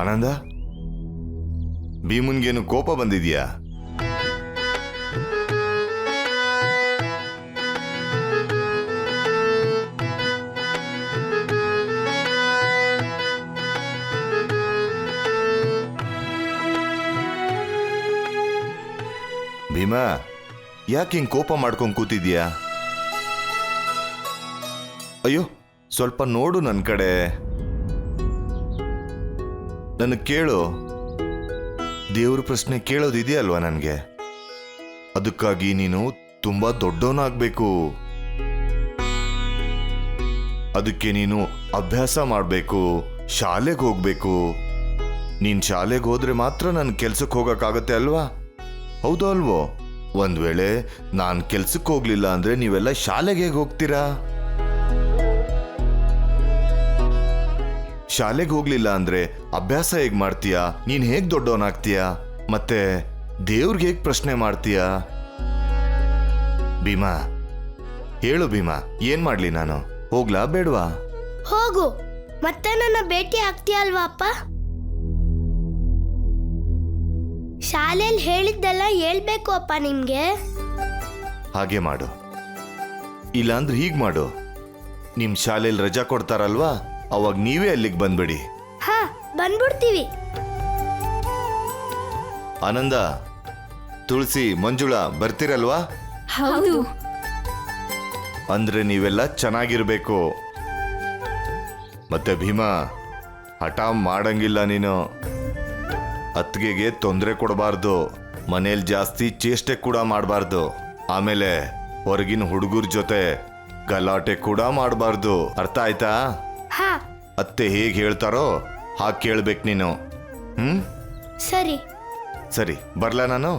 ಆನಂದ, ಭೀಮನ್ಗೇನು ಕೋಪ ಬಂದಿದ್ಯಾ? ಭೀಮಾ, ಯಾಕೆ ಹಿಂಗ್ ಕೋಪ ಮಾಡ್ಕೊಂಡು ಕೂತಿದ್ಯಾ? ಅಯ್ಯೋ, ಸ್ವಲ್ಪ ನೋಡು ನನ್ನ ಕಡೆ. ನನಗೆ ಕೇಳು. ದೇವ್ರ ಪ್ರಶ್ನೆ ಕೇಳೋದಿದೆಯಲ್ವಾ ನನಗೆ? ಅದಕ್ಕಾಗಿ ನೀನು ತುಂಬಾ ದೊಡ್ಡವನಾಗಬೇಕು. ಅದಕ್ಕೆ ನೀನು ಅಭ್ಯಾಸ ಮಾಡಬೇಕು, ಶಾಲೆಗೆ ಹೋಗ್ಬೇಕು. ನೀನ್ ಶಾಲೆಗೆ ಹೋದರೆ ಮಾತ್ರ ನನ್ನ ಕೆಲ್ಸಕ್ಕೆ ಹೋಗಕ್ಕಾಗತ್ತೆ ಅಲ್ವಾ? ಹೌದೋ ಅಲ್ವೋ? ಒಂದ್ ವೇಳೆ ನಾನು ಕೆಲ್ಸಕ್ಕೆ ಹೋಗ್ಲಿಲ್ಲ ಅಂದ್ರೆ ನೀವೆಲ್ಲ ಶಾಲೆಗೆ ಹೇಗ್ ಹೋಗ್ತೀರಾ? ಶಾಲೆಗೆ ಹೋಗ್ಲಿಲ್ಲ ಅಂದ್ರೆ ಅಭ್ಯಾಸ ಹೇಗ್ ಮಾಡ್ತೀಯಾ? ನೀನ್ ಹೇಗ್ ದೊಡ್ಡವನಾಗ್ತೀಯಾ? ಮತ್ತೆ ದೇವ್ರಿಗೆ ಹೇಗ್ ಪ್ರಶ್ನೆ ಮಾಡ್ತೀಯಾ? ಭೀಮಾ ಹೇಳು ಭೀಮಾ ಏನ್ ಮಾಡ್ಲಿ ನಾನು? ಹೋಗ್ಲಾ ಬೇಡ್ವಾ? ಹೋಗು. ಮತ್ತೆ ನನ್ನ ಭೇಟಿ ಆಗ್ತೀಯ ಅಲ್ವಾ ಅಪ್ಪ? ಶಾಲೆಯಲ್ಲಿ ಹೇಳಿದ್ದೆಲ್ಲ ಹೇಳ್ಬೇಕು ಅಪ್ಪ ನಿಮ್ಗೆ. ಹಾಗೆ ಮಾಡು. ಇಲ್ಲಾಂದ್ರೆ ಹೀಗ್ ಮಾಡು. ನಿಮ್ ಶಾಲೆಯಲ್ಲಿ ರಜಾ ಕೊಡ್ತಾರಲ್ವಾ? ಅವಾಗ ನೀವೇ ಅಲ್ಲಿಗೆ ಬಂದ್ಬಿಡಿ. ಹಾ ಬಂದ್ಬಿಡ್ತೀವಿ. ಆನಂದ ತುಳಸಿ ಮಂಜುಳಾ ಬರ್ತೀರಲ್ವಾ? ಹೌದು. ಅಂದ್ರೆ ನೀವೆಲ್ಲ ಚೆನ್ನಾಗಿರ್ಬೇಕು. ಮತ್ತೆ ಭೀಮಾ ಹಠ ಮಾಡಂಗಿಲ್ಲ ನೀನು. ಅತ್ತಿಗೆಗೆ ತೊಂದರೆ ಕೊಡಬಾರ್ದು. ಮನೇಲಿ ಜಾಸ್ತಿ ಚೇಷ್ಟೆ ಕೂಡ ಮಾಡಬಾರ್ದು. ಆಮೇಲೆ ಹೊರಗಿನ ಹುಡುಗರ ಜೊತೆ ಗಲಾಟೆ ಕೂಡ ಮಾಡಬಾರ್ದು. ಅರ್ಥ ಆಯ್ತಾ? ಹಾ. ಅತ್ತೆ ಹೇಗ್ ಹೇಳ್ತಾರೋ ಹಾಗೆ ಕೇಳ್ಬೇಕು ನೀನು. ಹ್ಮ್? ಸರಿ. ಸರಿ ಬರ್ಲಾ ನಾನು?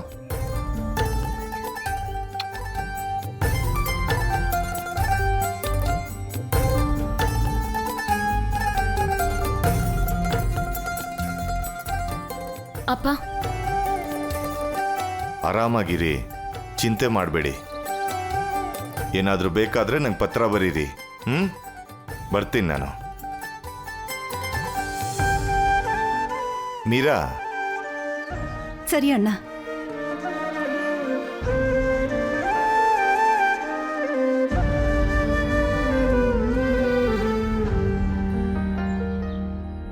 ಅಪ್ಪ. ಆರಾಮಾಗಿರಿ ಚಿಂತೆ ಮಾಡಬೇಡಿ. ಏನಾದರೂ ಬೇಕಾದ್ರೆ ನಂಗೆ ಪತ್ರ ಬರೀರಿ. ಹ್ಮ್? ಬರ್ತೀನಿ ನಾನು. ಮೀರಾ ಸರಿ ಅಣ್ಣ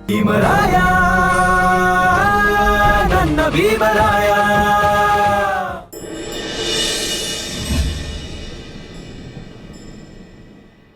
ಭೀಮರಾಯ ನನ್ನ ಭೀಮರಾಯ